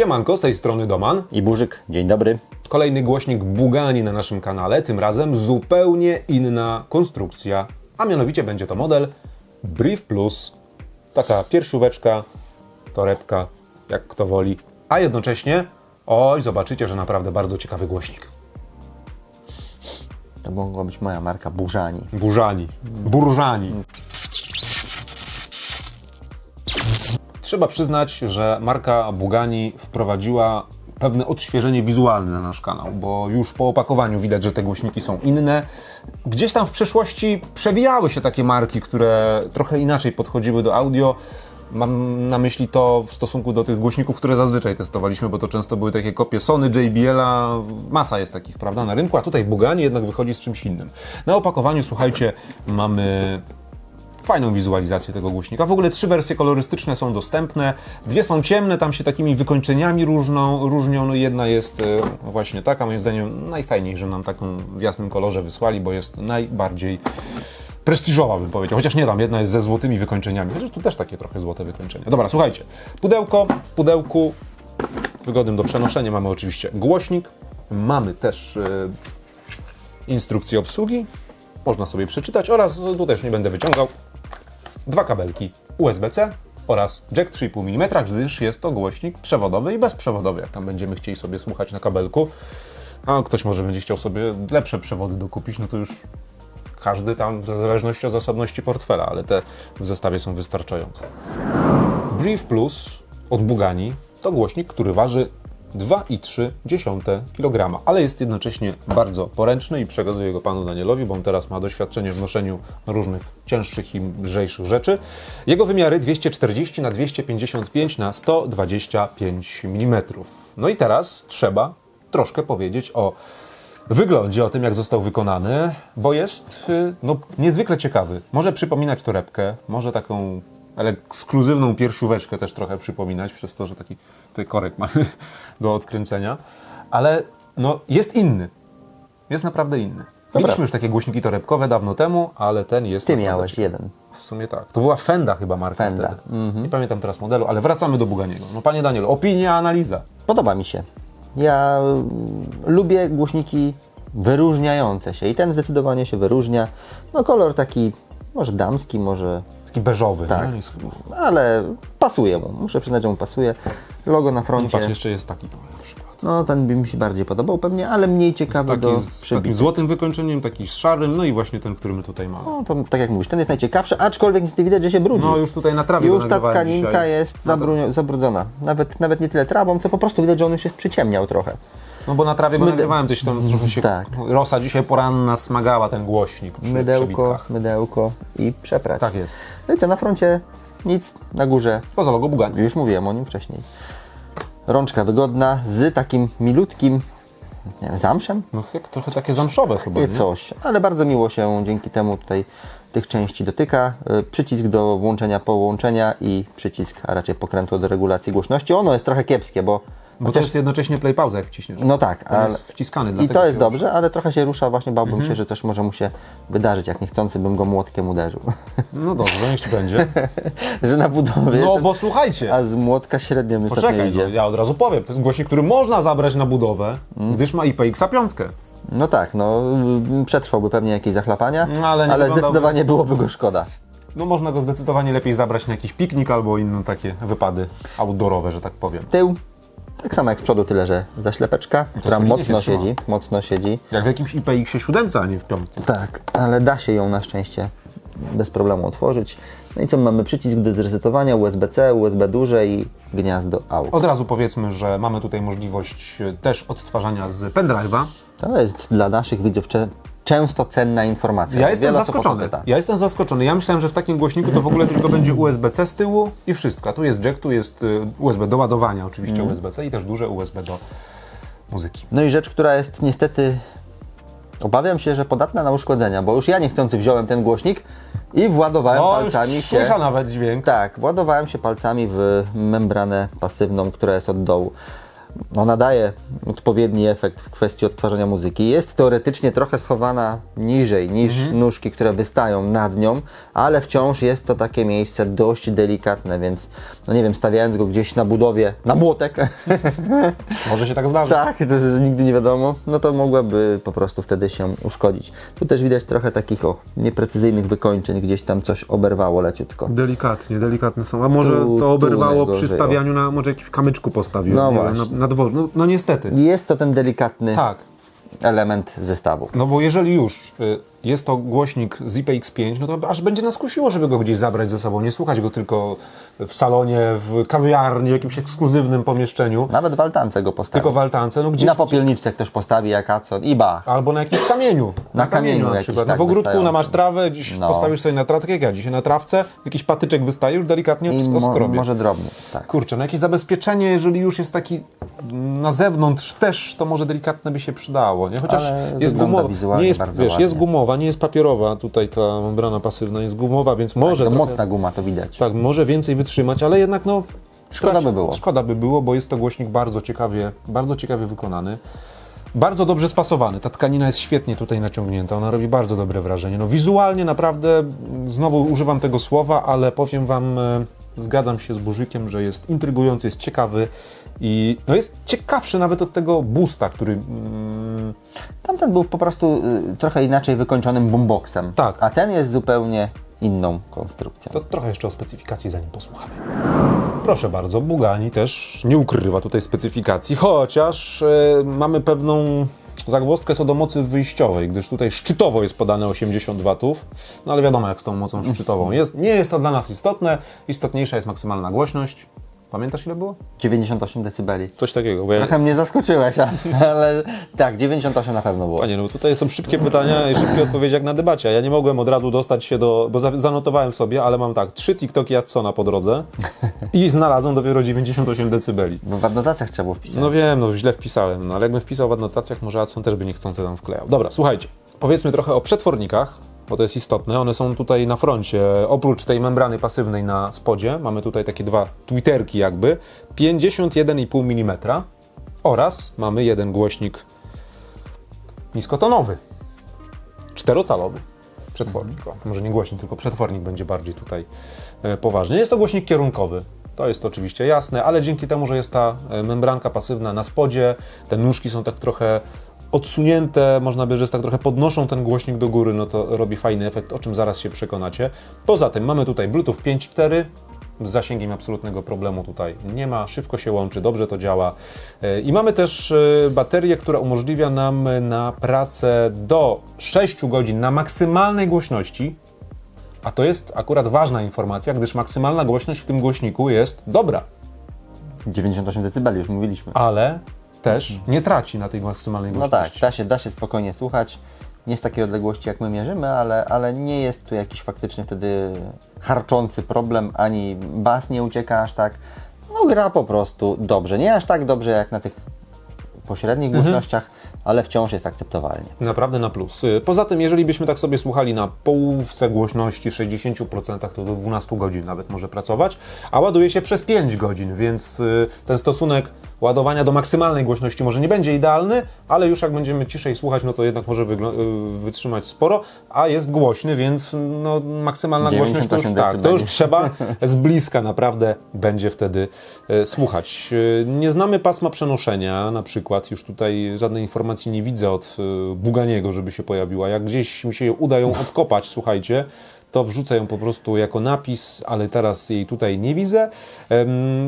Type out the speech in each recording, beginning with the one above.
Siemanko, z tej strony Doman. I Burzyk, dzień dobry. Kolejny głośnik Bugani na naszym kanale, tym razem zupełnie inna konstrukcja, a mianowicie będzie to model Brief Plus. Taka piersióweczka, torebka, jak kto woli, a jednocześnie, oj, zobaczycie, że naprawdę bardzo ciekawy głośnik. To mogła być moja marka Burzani. Burzani, burżani. Trzeba przyznać, że marka Bugani wprowadziła pewne odświeżenie wizualne na nasz kanał, bo już po opakowaniu widać, że te głośniki są inne. Gdzieś tam w przeszłości przewijały się takie marki, które trochę inaczej podchodziły do audio. Mam na myśli to w stosunku do tych głośników, które zazwyczaj testowaliśmy, bo to często były takie kopie Sony, JBL-a, masa jest takich, prawda, na rynku, a tutaj Bugani jednak wychodzi z czymś innym. Na opakowaniu, słuchajcie, mamy fajną wizualizację tego głośnika. W ogóle trzy wersje kolorystyczne są dostępne. Dwie są ciemne, tam się takimi wykończeniami różną, różnią. No jedna jest e, właśnie taka, moim zdaniem najfajniej, że nam taką w jasnym kolorze wysłali, bo jest najbardziej prestiżowa, bym powiedział. Chociaż nie tam, jedna jest ze złotymi wykończeniami. Chociaż tu też takie trochę złote wykończenia. Dobra, słuchajcie. Pudełko, w pudełku wygodnym do przenoszenia mamy oczywiście głośnik. Mamy też e, instrukcję obsługi. Można sobie przeczytać oraz tutaj już nie będę wyciągał dwa kabelki USB-C oraz jack 3,5 mm, gdyż jest to głośnik przewodowy i bezprzewodowy, jak tam będziemy chcieli sobie słuchać na kabelku. A ktoś może będzie chciał sobie lepsze przewody dokupić, no to już każdy tam w zależności od zasobności portfela, ale te w zestawie są wystarczające. Brief Plus od Bugani to głośnik, który waży 2,3 kg, ale jest jednocześnie bardzo poręczny i przekazuję go panu Danielowi, bo on teraz ma doświadczenie w noszeniu różnych cięższych i lżejszych rzeczy. Jego wymiary 240 na 255 na 125 mm. No i teraz trzeba troszkę powiedzieć o wyglądzie, o tym jak został wykonany, bo jest y, no, niezwykle ciekawy. Może przypominać torebkę, może taką ekskluzywną piersióweczkę też trochę przypominać, przez to, że taki tutaj korek mamy do odkręcenia, ale no, jest inny. Jest naprawdę inny. Mieliśmy już takie głośniki torebkowe dawno temu, ale ten jest Ty miałeś jeden. w sumie tak. To była Fenda chyba marka Fenda. wtedy. Nie pamiętam teraz modelu, ale wracamy do Buganiego. No panie Danielu, opinia, analiza. Podoba mi się. Ja mm, lubię głośniki wyróżniające się i ten zdecydowanie się wyróżnia. No kolor taki może damski, może Taki beżowy. tak, nie? Jest chyba- ale pasuje mu. Muszę przyznać, że mu pasuje. Logo na No froncie. patrz, jeszcze jest taki na przykład. No ten by mi się bardziej podobał pewnie, ale mniej ciekawy Taki do z takim złotym wykończeniem, taki z szarym, no i właśnie ten, który my tutaj mamy. No to tak jak mówisz, ten jest najciekawszy, aczkolwiek niestety widać, że się brudzi. No już tutaj na trawie Już ta tkaninka dzisiaj. jest No, zabru- zabrudzona. Nawet, nawet nie tyle trawą, co po prostu widać, że on już się przyciemniał trochę. No bo na trawie go Myde- nagrywałem, coś tam trochę się... Tak. Rosa dzisiaj poranna smagała ten głośnik przy Mydełko, mydełko i przeprać. Tak jest. No i co, na froncie nic, na górze, Poza logo Bugani. już mówiłem o nim wcześniej. Rączka wygodna, z takim milutkim nie wiem, zamszem, No trochę takie zamszowe chyba, nie nie? coś, ale bardzo miło się dzięki temu tutaj tych części dotyka. Y, Przycisk do włączenia, połączenia i przycisk, a raczej pokrętło do regulacji głośności. Ono jest trochę kiepskie, bo Bo to jest jednocześnie play pauza jak wciśniesz. No tak, ale... jest wciskany, I to jest dobrze, ale trochę się rusza, właśnie bałbym Mhm. się, że coś może mu się wydarzyć, jak niechcący bym go młotkiem uderzył. No dobrze, niech będzie. że na budowie, No bo słuchajcie, a z młotka średnio ostatnio poczekaj, idzie. no, ja od razu powiem. To jest głośnik, który można zabrać na budowę, Mm. gdyż ma IPX-a 5. No tak, no y, przetrwałby pewnie jakieś zachlapania, No, ale nie wyglądałby- zdecydowanie byłoby go szkoda. No można go zdecydowanie lepiej zabrać na jakiś piknik albo inne takie wypady outdoorowe, że tak powiem. Tył, tak samo jak z przodu, tyle że zaślepeczka, która mocno się siedzi, mocno siedzi. Jak w jakimś IPX-ie 7, a nie w 5. Tak, ale da się ją na szczęście bez problemu otworzyć. No i co, mamy przycisk do zresetowania, USB-C, USB duże i gniazdo AUX. Od razu powiedzmy, że mamy tutaj możliwość też odtwarzania z pendrive'a. To jest dla naszych widzów często cenna informacja. Ja jestem zaskoczony. Ja jestem zaskoczony. Ja myślałem, że w takim głośniku to w ogóle tylko będzie USB-C z tyłu i wszystko. A tu jest jack, tu jest y, USB do ładowania, oczywiście Mhm. USB-C i też duże USB do muzyki. No i rzecz, która jest niestety, obawiam się, że podatna na uszkodzenia, bo już ja niechcący wziąłem ten głośnik i władowałem No, już palcami się. słysza nawet dźwięk. Tak, władowałem się palcami w membranę pasywną, która jest od dołu. Ona daje odpowiedni efekt w kwestii odtwarzania muzyki. Jest teoretycznie trochę schowana niżej niż nóżki, które wystają nad nią, ale wciąż jest to takie miejsce dość delikatne, więc no nie wiem, stawiając go gdzieś na budowie, na młotek, Może się tak zdarzyć. tak, to jest nigdy nie wiadomo, no to mogłaby po prostu wtedy się uszkodzić. Tu też widać trochę takich o nieprecyzyjnych wykończeń, gdzieś tam coś oberwało leciutko. Delikatnie, delikatne są. A może Tu- to oberwało przy stawianiu na, może jakiś kamyczku postawił, No nie właśnie. na, na dworzu. No, no niestety. Jest to ten delikatny Tak. element zestawu. No bo jeżeli już y, jest to głośnik z IPX5, no to aż będzie nas kusiło, żeby go gdzieś zabrać ze sobą. Nie słuchać go tylko w salonie, w kawiarni, w jakimś ekskluzywnym pomieszczeniu, Nawet w altance go postawi. tylko w altance, no gdzieś, Na popielniczce ktoś postawi jak acon i ba. albo na jakimś kamieniu. Na kamieniu na jakiś, przykład. no tak, w ogródku wystający. na masz trawę, dziś No. postawisz sobie na trawkę, jak ja dzisiaj na trawce, jakiś patyczek wystaje, już delikatnie I oskrobie. może drobny. Tak. Kurczę, no jakieś zabezpieczenie, jeżeli już jest taki na zewnątrz też, to może delikatne by się przydało, nie? Chociaż Ale jest gumowa, nie jest, wiesz, jest ładnie. Gumowa, nie jest papierowa, tutaj ta membrana pasywna jest gumowa, więc może To trochę, mocna guma, to widać. tak, może więcej wytrzymać, ale jednak no Szkoda by było. Szkoda by było, bo jest to głośnik bardzo ciekawie, bardzo ciekawie wykonany. Bardzo dobrze spasowany. Ta tkanina jest świetnie tutaj naciągnięta. Ona robi bardzo dobre wrażenie. No wizualnie naprawdę, mm, znowu używam tego słowa, ale powiem Wam, e, zgadzam się z Burzykiem, że jest intrygujący, jest ciekawy i no jest ciekawszy nawet od tego boosta, który... Mm, Tamten był po prostu y, trochę inaczej wykończonym boomboxem. Tak. A ten jest zupełnie inną konstrukcją. to trochę jeszcze o specyfikacji zanim posłuchamy. Proszę bardzo, Bugani też nie ukrywa tutaj specyfikacji, chociaż e, mamy pewną zagwozdkę co do mocy wyjściowej, gdyż tutaj szczytowo jest podane 80 watów, no ale wiadomo jak z tą mocą szczytową jest. Nie jest to dla nas istotne, istotniejsza jest maksymalna głośność. Pamiętasz ile było? 98 decybeli. Coś takiego, bo ja... Trochę mnie zaskoczyłeś, ale tak, 98 na pewno było. Panie, no tutaj są szybkie pytania i szybkie odpowiedzi jak na debacie. Ja nie mogłem od razu dostać się do, bo za- zanotowałem sobie, ale mam tak, trzy TikToki Jacksona po drodze i znalazłem dopiero 98 decybeli. Bo w adnotacjach trzeba było wpisać. No wiem, no źle wpisałem, no ale jakbym wpisał w adnotacjach, może Adson też by niechcący tam wklejał. Dobra, słuchajcie, powiedzmy trochę o przetwornikach, bo to jest istotne. One są tutaj na froncie, oprócz tej membrany pasywnej na spodzie, mamy tutaj takie dwa twitterki jakby, 51,5 mm oraz mamy jeden głośnik niskotonowy, czterocalowy przetwornik. O, może nie głośnik, tylko przetwornik będzie bardziej tutaj e, poważny. Jest to głośnik kierunkowy. To jest oczywiście jasne, ale dzięki temu, że jest ta e, membranka pasywna na spodzie, te nóżki są tak trochę odsunięte, można by, że jest tak trochę podnoszą ten głośnik do góry, no to robi fajny efekt, o czym zaraz się przekonacie. Poza tym mamy tutaj Bluetooth 5.4, z zasięgiem absolutnego problemu tutaj nie ma, szybko się łączy, dobrze to działa. E, I mamy też e, baterię, która umożliwia nam e, na pracę do 6 godzin na maksymalnej głośności, a to jest akurat ważna informacja, gdyż maksymalna głośność w tym głośniku jest dobra, 98 decybeli, już mówiliśmy. ale też nie traci na tej maksymalnej No głośności. tak, da się, da się spokojnie słuchać. Nie z takiej odległości, jak my mierzymy, ale, ale nie jest tu jakiś faktycznie wtedy harczący problem, ani bas nie ucieka aż tak. No gra po prostu dobrze. Nie aż tak dobrze jak na tych pośrednich głośnościach, ale wciąż jest akceptowalnie. Naprawdę na plus. Y, Poza tym, jeżeli byśmy tak sobie słuchali na połówce głośności, 60%, to do 12 godzin nawet może pracować, a ładuje się przez 5 godzin, więc y, ten stosunek ładowania do maksymalnej głośności może nie będzie idealny, ale już jak będziemy ciszej słuchać, no to jednak może y, wytrzymać sporo, a jest głośny, więc no, maksymalna głośność to już 98 tak, to już trzeba z bliska naprawdę będzie wtedy e, słuchać. E, Nie znamy pasma przenoszenia, na przykład, już tutaj żadnej informacji nie widzę od e, Buganiego, żeby się pojawiła. Jak gdzieś mi się uda ją odkopać, słuchajcie, to wrzucę ją po prostu jako napis, ale teraz jej tutaj nie widzę.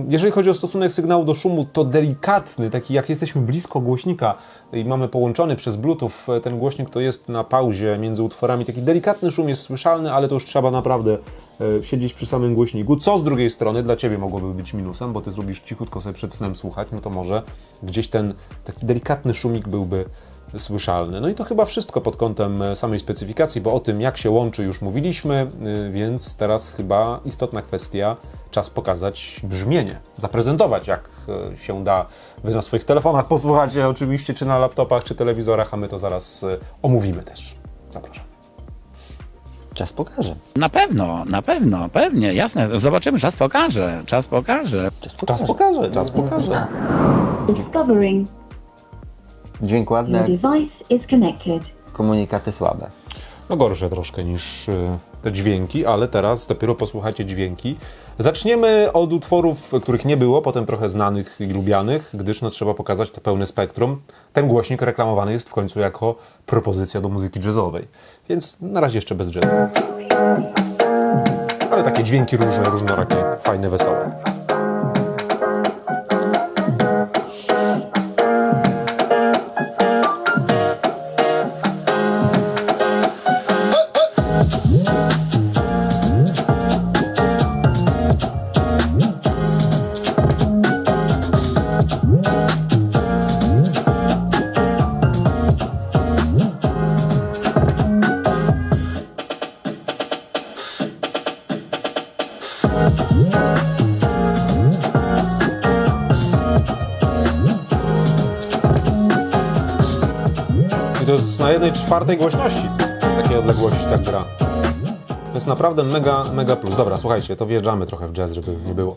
Jeżeli chodzi o stosunek sygnału do szumu, to delikatny, taki jak jesteśmy blisko głośnika i mamy połączony przez Bluetooth e, ten głośnik, to jest na pauzie między utworami. Taki delikatny szum jest słyszalny, ale to już trzeba naprawdę e, siedzieć przy samym głośniku. Co z drugiej strony dla Ciebie mogłoby być minusem, bo Ty zrobisz cichutko sobie przed snem słuchać, no to może gdzieś ten taki delikatny szumik byłby słyszalny. No i to chyba wszystko pod kątem e, samej specyfikacji, bo o tym jak się łączy już mówiliśmy, y, więc teraz chyba istotna kwestia, czas pokazać brzmienie, zaprezentować jak e, się da. Wy na swoich telefonach posłuchacie oczywiście, czy na laptopach, czy telewizorach, a my to zaraz e, omówimy też. Zapraszam. Czas pokaże. Na pewno, na pewno, pewnie, jasne. Zobaczymy, czas pokaże, czas pokaże. Czas Czas pokaże, czas pokaże. Discovering Dźwięk ładny, your device is connected. komunikaty słabe. No gorsze troszkę niż y, te dźwięki, ale teraz dopiero posłuchajcie dźwięki. Zaczniemy od utworów, których nie było, potem trochę znanych i lubianych, gdyż no, trzeba pokazać to pełne spektrum. Ten głośnik reklamowany jest w końcu jako propozycja do muzyki jazzowej, więc na razie jeszcze bez jazzu. Ale takie dźwięki różne, różnorakie, fajne, wesołe. Jednej czwartej głośności z takiej odległości tak gra. To jest naprawdę mega, mega plus. Dobra, słuchajcie, to wjeżdżamy trochę w jazz, żeby nie było.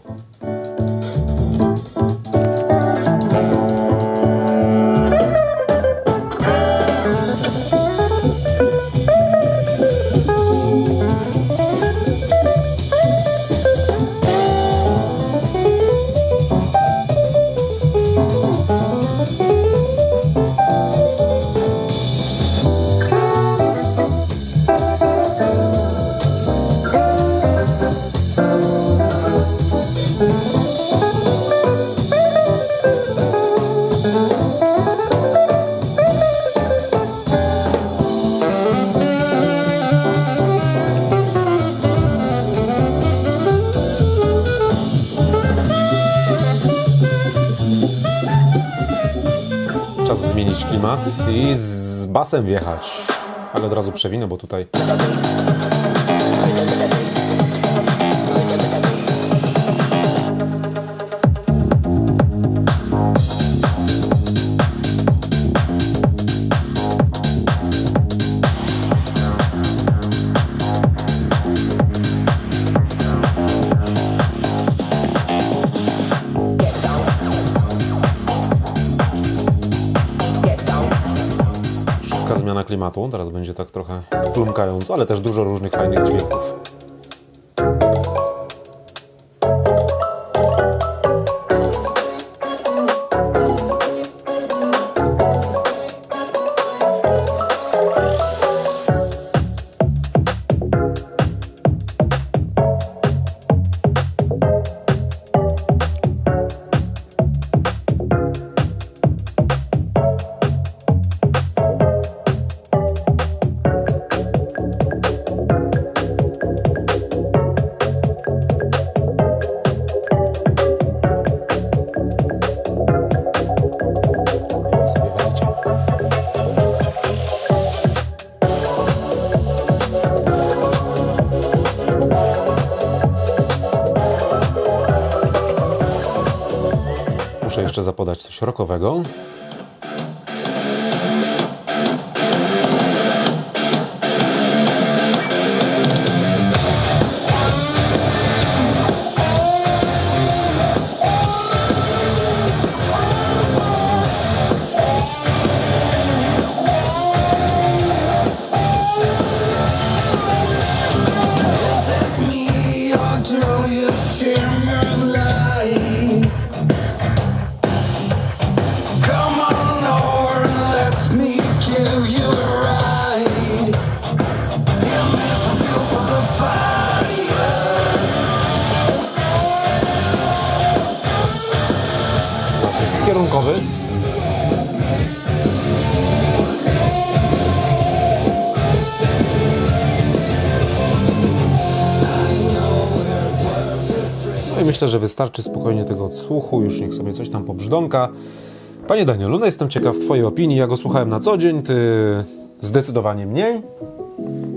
Czas zmienić klimat i z basem wjechać. Ale od razu przewinę, bo tutaj szybka zmiana klimatu. Teraz będzie tak trochę plumkająco, ale też dużo różnych fajnych dźwięków. Zapodać coś rokowego. I myślę, że wystarczy spokojnie tego odsłuchu, już niech sobie coś tam pobrzdąka. Panie Danielu, no jestem ciekaw Twojej opinii. Ja go słuchałem na co dzień, Ty zdecydowanie mniej,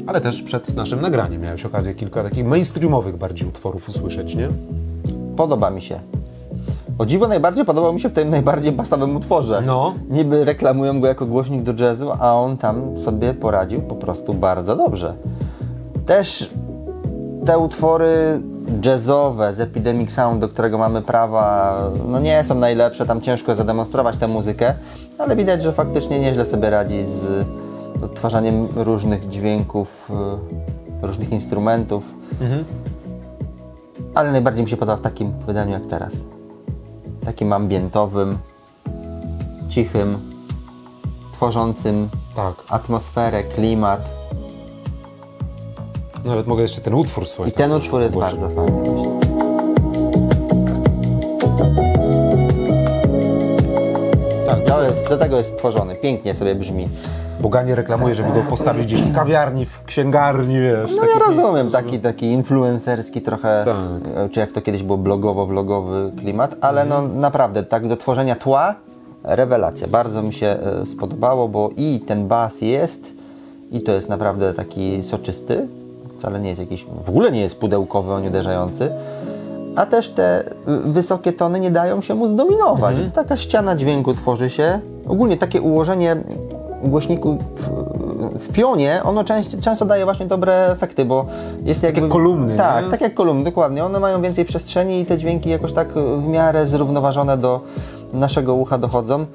ale też przed naszym nagraniem miałeś okazję kilka takich mainstreamowych bardziej utworów usłyszeć, nie? Podoba mi się. O dziwo najbardziej podobał mi się w tym najbardziej basowym utworze. No. Niby reklamują go jako głośnik do jazzu, a on tam sobie poradził po prostu bardzo dobrze. Też te utwory jazzowe z Epidemic Sound, do którego mamy prawa, no nie są najlepsze, tam ciężko zademonstrować tę muzykę, ale widać, że faktycznie nieźle sobie radzi z odtwarzaniem różnych dźwięków, y, różnych instrumentów. Ale najbardziej mi się podoba w takim wydaniu jak teraz. Takim ambientowym, cichym, tworzącym Tak. atmosferę, klimat. Nawet mogę jeszcze ten utwór swój. I ten utwór jest bardzo fajny. właśnie. Tak, To jest, do tego jest stworzony, pięknie sobie brzmi. Boganie reklamuje, żeby go postawić gdzieś w kawiarni, w księgarni, wiesz. No ja rozumiem, taki, taki influencerski trochę, Tak. e, czy jak to kiedyś było blogowo-vlogowy klimat, ale no Mhm. naprawdę, tak do tworzenia tła, rewelacja. Bardzo mi się e, spodobało, bo i ten bas jest, i to jest naprawdę taki soczysty, wcale nie jest jakiś, w ogóle nie jest pudełkowy, on uderzający, a też te wysokie tony nie dają się mu zdominować. Mhm. Taka ściana dźwięku tworzy się. Ogólnie takie ułożenie głośniku w, w pionie, ono często, często daje właśnie dobre efekty, bo jest jakby... kolumny, Tak, nie? tak jak kolumny, dokładnie. One mają więcej przestrzeni i te dźwięki jakoś tak w miarę zrównoważone do naszego ucha dochodzą.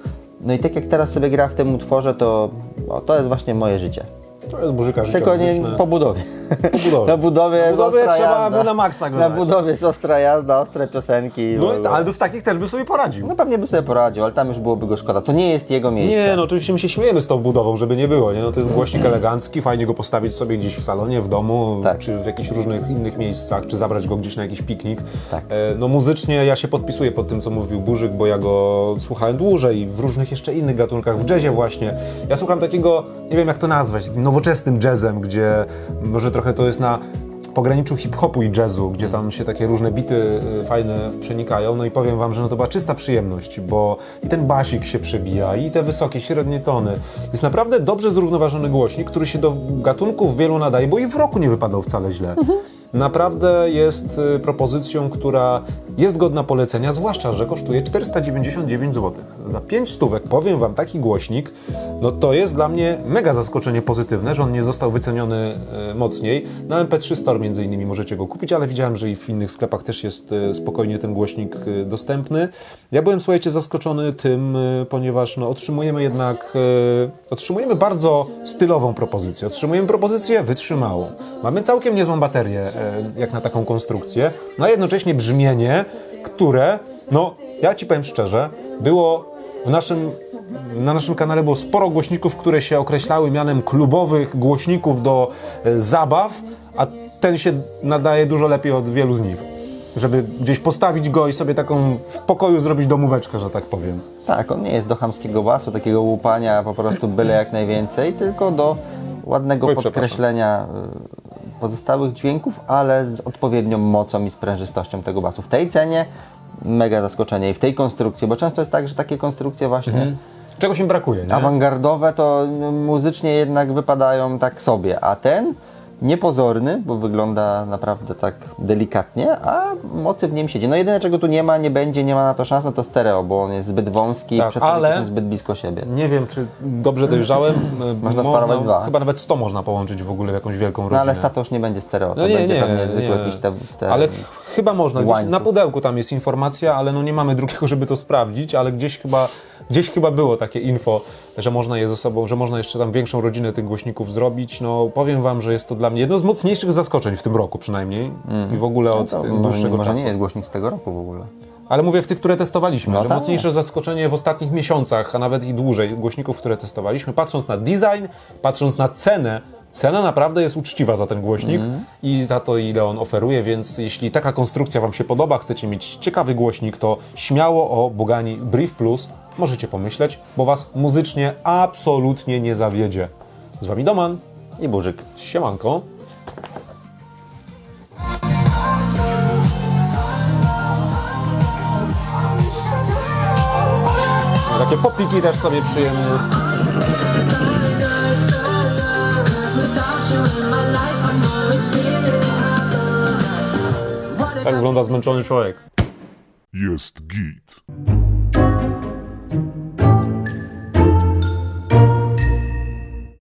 No i tak jak teraz sobie gra w tym utworze, to o, to jest właśnie moje życie. To jest burzyka życia Tylko nie po budowie. Po budowie. Na budowie jest budowie ostra trzeba jazda. by na maksa go Na budowie jest ostra jazda, ostre piosenki. No, i ale w takich też by sobie poradził. no pewnie by sobie poradził, ale tam już byłoby go szkoda. To nie jest jego miejsce. Nie, no oczywiście my się śmiejemy z tą budową, żeby nie było, nie? No to jest głośnik elegancki, fajnie go postawić sobie gdzieś w salonie, w domu, Tak. czy w jakichś różnych innych miejscach, czy zabrać go gdzieś na jakiś piknik. Tak. E, no muzycznie ja się podpisuję pod tym, co mówił Burzyk, bo ja go słuchałem dłużej, w różnych jeszcze innych gatunkach, w jazzie właśnie. Ja słucham takiego, nie wiem jak to nazwać, nowoczesnym jazzem, gdzie może trochę to jest na pograniczu hip-hopu i jazzu, gdzie tam się takie różne bity y, fajne przenikają. No i powiem wam, że no to była czysta przyjemność, bo i ten basik się przebija, i te wysokie, średnie tony. Jest naprawdę dobrze zrównoważony głośnik, który się do gatunków wielu nadaje, bo i w roku nie wypadał wcale źle. Naprawdę jest y, propozycją, która jest godna polecenia, zwłaszcza, że kosztuje 499 zł. Za 5 stówek, powiem Wam, taki głośnik, no to jest dla mnie mega zaskoczenie pozytywne, że on nie został wyceniony y, mocniej. Na MP3 Store między innymi możecie go kupić, ale widziałem, że i w innych sklepach też jest y, spokojnie ten głośnik y, dostępny. Ja byłem, słuchajcie, zaskoczony tym, ponieważ no, otrzymujemy jednak, otrzymujemy bardzo stylową propozycję. Otrzymujemy propozycję wytrzymałą. Mamy całkiem niezłą baterię, e, jak na taką konstrukcję, no a jednocześnie brzmienie, które, no ja Ci powiem szczerze, było w naszym, na naszym kanale było sporo głośników, które się określały mianem klubowych głośników do e, zabaw, a ten się nadaje dużo lepiej od wielu z nich. Żeby gdzieś postawić go i sobie taką w pokoju zrobić domóweczkę, że tak powiem. Tak, on nie jest do chamskiego basu, takiego łupania po prostu byle jak najwięcej, tylko do ładnego Oj, podkreślenia y, pozostałych dźwięków, ale z odpowiednią mocą i sprężystością tego basu. W tej cenie mega zaskoczenie i w tej konstrukcji, bo często jest tak, że takie konstrukcje właśnie Czegoś im brakuje, nie? awangardowe to muzycznie jednak wypadają tak sobie, a ten niepozorny, bo wygląda naprawdę tak delikatnie, a mocy w nim siedzi. No jedyne czego tu nie ma, nie będzie, nie ma na to szans, no to stereo, bo on jest zbyt wąski Tak, i ale- są zbyt blisko siebie. Nie wiem, czy dobrze dojrzałem. Można sparować dwa. Chyba nawet 100 można połączyć w ogóle w jakąś wielką rodzinę. No ale stato już nie będzie stereo, to No nie, będzie nie, pewnie zwykłe nie. jakieś te, te... Ale chyba można. Gdzieś na pudełku tam jest informacja, ale no nie mamy drugiego, żeby to sprawdzić, ale gdzieś chyba, gdzieś chyba było takie info, że można je ze sobą, że można jeszcze tam większą rodzinę tych głośników zrobić. No powiem wam, że jest to dla mnie jedno z mocniejszych zaskoczeń w tym roku przynajmniej i w ogóle od No to tych może, dłuższego może czasu. nie jest głośnik z tego roku w ogóle. Ale mówię w tych, które testowaliśmy, No że tak. mocniejsze zaskoczenie w ostatnich miesiącach, a nawet i dłużej głośników, które testowaliśmy, patrząc na design, patrząc na cenę, cena naprawdę jest uczciwa za ten głośnik Mhm. i za to, ile on oferuje, więc jeśli taka konstrukcja Wam się podoba, chcecie mieć ciekawy głośnik, to śmiało o Bogani Brief Plus możecie pomyśleć, bo Was muzycznie absolutnie nie zawiedzie. Z Wami Doman, I burzyk. siemanko. Takie popliki też sobie przyjemnie. Tak wygląda zmęczony człowiek. Jest git.